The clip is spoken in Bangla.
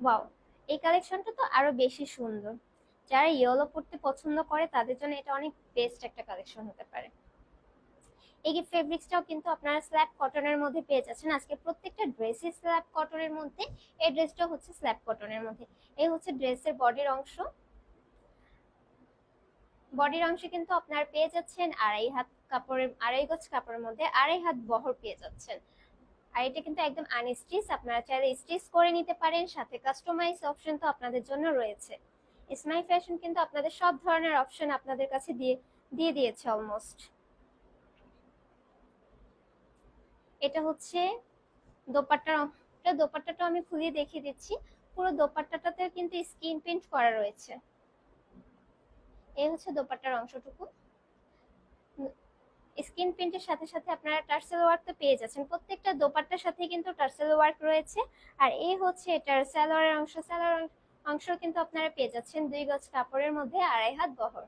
ওয়াও এই কালেকশনটা তো আরও বেশি সুন্দর। যারা ইয়েলো পড়তে পছন্দ করে, তাদের জন্য এটা অনেক বেস্ট একটা কালেকশন হতে পারে। এই ফেব্রিক্সটাও কিন্তু আপনারা স্ল্যাব কটনের মধ্যে পেয়ে যাচ্ছেন। আজকে প্রত্যেকটা ড্রেসই স্ল্যাব কটনের মধ্যে। এই ড্রেসটা হচ্ছে স্ল্যাব কটনের মধ্যে। এই হচ্ছে ড্রেসের বডির অংশ। বডির অংশে কিন্তু আপনারা পেয়ে যাচ্ছেন। আড়াই হাত কাপড়ের, আড়াই গজ কাপড়ের মধ্যে আড়াই হাত বহর পেয়ে যাচ্ছেন। আর এটা কিন্তু একদম আনস্টিচ আপনারা চাইলে স্টিচ করে নিতে পারেন, সাথে কাস্টমাইজ অপশন তো আপনাদের জন্য রয়েছে। স্মাই ফ্যাশন কিন্তু আপনাদের সব ধরনের অপশন আপনাদের কাছে দিয়ে দিয়ে দিয়েছে অলমোস্ট এটা হচ্ছে দোপাট্টার এটা দোপাট্টাটা আমি খুলিয়ে দেখিয়ে দিচ্ছি। পুরো দোপাট্টাটাতে কিন্তু স্কিন প্রিন্ট করা রয়েছে। এই হচ্ছে দোপাট্টার অংশটুকু। স্কিন প্রিন্টের সাথে সাথে আপনারা টার্সেল ওয়ার্ক তো পেয়ে যাচ্ছেন। প্রত্যেকটা দোপাট্টার সাথে কিন্তু টার্সেল ওয়ার্ক রয়েছে। আর এই হচ্ছে এটার স্যালোয়ারের অংশ। স্যালোয়ার অংশ কিন্তু আপনারা পেয়ে যাচ্ছেন দুই গজ কাপড়ের মধ্যে আড়াই হাত বহর।